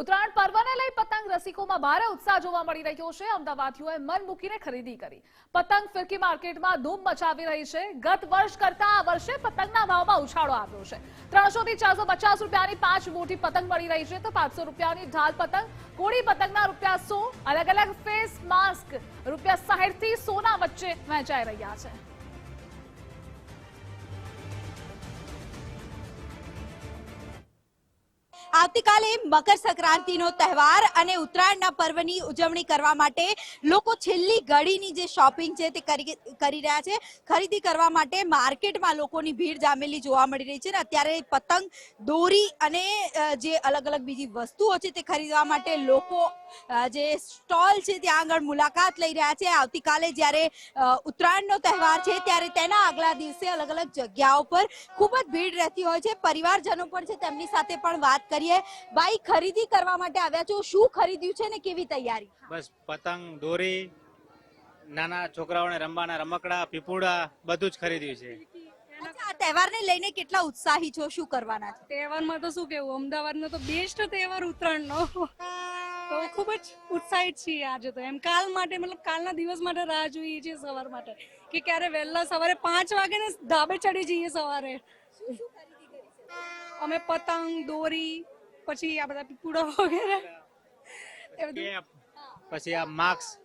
ઉત્તરાયણ પર્વને લઈ પતંગ રસિકોમાં ભારે ઉત્સાહ જોવા મળી રહ્યો છે. અમદાવાદીઓએ મન મૂકીને ખરીદી કરી. પતંગ ફિરકી માર્કેટમાં ધૂમ મચાવી રહી છે. ગત વર્ષ કરતા આ વર્ષે પતંગના ભાવમાં ઉછાળો આવ્યો છે. ત્રણસો થી ચારસો પચાસ રૂપિયાની પાંચ મોટી પતંગ મળી રહી છે તો પાંચસો રૂપિયાની ઢાલ પતંગ, કોળી પતંગના રૂપિયા સો અલગ અલગ ફેસ માસ્ક, રૂપિયા સાહીઠથી સોના વચ્ચે વહેંચાઈ રહ્યા છે. આવતીકાલે મકર સંક્રાંતિનો તહેવાર અને ઉત્તરાયણના પર્વની ઉજવણી કરવા માટે લોકો છેલ્લી ઘડીની જે શોપિંગ છે તે કરી રહ્યા છે. ખરીદી કરવા માટે માર્કેટમાં લોકોની ભીડ જામેલી જોવા મળી રહી છે અને અત્યારે પતંગ, દોરી અને જે અલગ અલગ બીજી વસ્તુઓ છે તે ખરીદવા માટે લોકો જે સ્ટોલ છે ત્યાં આગળ મુલાકાત લઈ રહ્યા છે. આવતીકાલે જ્યારે ઉત્તરાયણનો તહેવાર છે ત્યારે તેના આગલા દિવસે અલગ અલગ જગ્યાઓ પર ખૂબ જ ભીડ રહેતી હોય છે. પરિવારજનો પણ છે તેમની સાથે પણ વાત કરીએ ભાઈ ખરીદી કરવા માટે આવ્યા છો. શું ખરીદ્યું છે ને કેવી તૈયારી? બસ પતંગ દોરી નાના છોકરાઓને રમવાના રમકડા પીપુડા બધું જ ખરીદ્યું છે. આ તહેવારને લઈને કેટલા ઉત્સાહી છો? શું કરવાના છે? તહેવારમાં તો શું કેવું અમદાવાદનો તો બેસ્ટ તહેવાર ઉત્તરાયણનો. તો ખૂબ જ ઉત્સાહિત છીએ આજે તો. એમ કાલ માટે મતલબ કાલના દિવસ માટે રાહ જોઈએ છીએ સવાર માટે. કે ક્યારે વહેલા સવારે પાંચ વાગે ને ધાબે ચડી જઈએ સવારે. અમે પતંગ દોરી પછી આ બધા પીપુડો વગેરે. એ બધું. પછી આ માર્ક્સ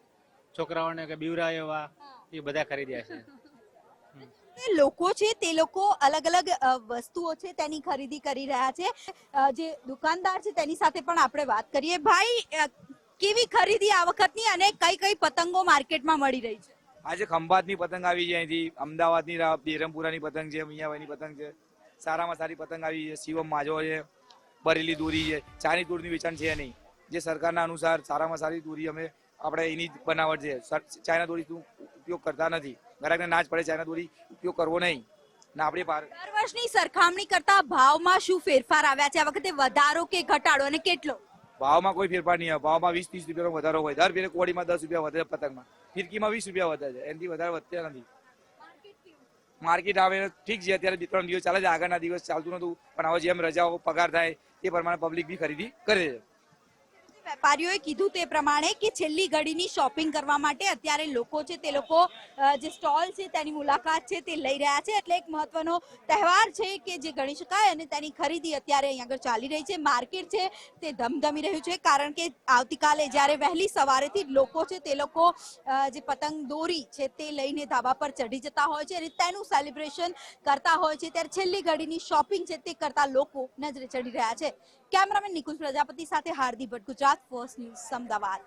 છોકરાઓને કે બીવરા એવા એ બધા ખરીદ્યા છે. લોકો છે તે લોકો અલગ અલગ અ, વસ્તુઓ છે તેની ખરીદી કરી રહ્યા છે. અ, જે દુકાનદાર છે તેની સાથે પણ આપણે વાત કરીએ. ભાઈ અ, કેવી ખરીદી આ વખતની અને કઈ કઈ પતંગો માર્કેટમાં મળી રહી છે? આજે ખંભાતની પતંગ આવી છે અહીંથી. અમદાવાદની રા- બેરમપુરાની પતંગ છે મિયાભાઈની પતંગ છે. સારામાં સારી પતંગ આવી છે. શિવમ માજો છે. બરેલી દોરી છે ચાની દોરીનું વેચાણ છે નહીં. જે સરકારના અનુસાર સારામાં સારી દોરી અમે આપણે એની જ બનાવટ છે. ચાઇના દોરી ઉપયોગ કરતા નથી. ગ્રાહકને ના જ પડે ચાઇના દોરી ઉપયોગ કરવો નહીં. ને આપણી દર વર્ષની સરખામણી કરતા ભાવમાં શું ફેરફાર આવ્યા છે? આ વખતે વધારો કે ઘટાડો અને કેટલો? ભાવમાં કોઈ ફેરફાર નહીં. આવે ભાવમાં વીસ ત્રીસ રૂપિયાનો વધારો હોય. દર ફેરે કોડીમાં દસ રૂપિયા વધે પતંગમાં. ફિરકીમાં વીસ રૂપિયા વધે છે. એનાથી વધારે વધતા નથી. માર્કેટ આવે ઠીક છે, અત્યારે બે ત્રણ દિવસ ચાલે છે, આગળના દિવસ ચાલતું નતું પણ હવે જેમ રજાઓ પગાર થાય, એ પ્રમાણે પબ્લિક બી ખરીદી કરે છે. વેપારીઓએ કીધું તે પ્રમાણે કે છેલ્લી ઘડીની શોપિંગ કરવા માટે અત્યારે લોકો છે તે લોકો જે સ્ટોલ છે તેની મુલાકાત છે તે લઈ રહ્યા છે. એટલે એક મહત્વનો તહેવાર છે કે જે ગણી શકાય અને તેની ખરીદી અત્યારે અહીં આગળ ચાલી રહી છે. માર્કેટ છે તે ધમધમી રહ્યું છે કારણ કે આવતીકાલે જ્યારે વહેલી સવારેથી લોકો છે તે લોકો જે પતંગ દોરી છે તે લઈને ધાબા પર ચઢી જતા હોય છે અને તેનું સેલિબ્રેશન કરતા હોય છે. ત્યારે છેલ્લી ઘડીની શોપિંગ છે તે કરતા લોકો નજરે ચડી રહ્યા છે. કેમેરામેન નિકુંજ પ્રજાપતિ સાથે હાર્દિક ભટ્ટ ગુજરાત ફર્સ્ટ ન્યૂઝ અમદાવાદ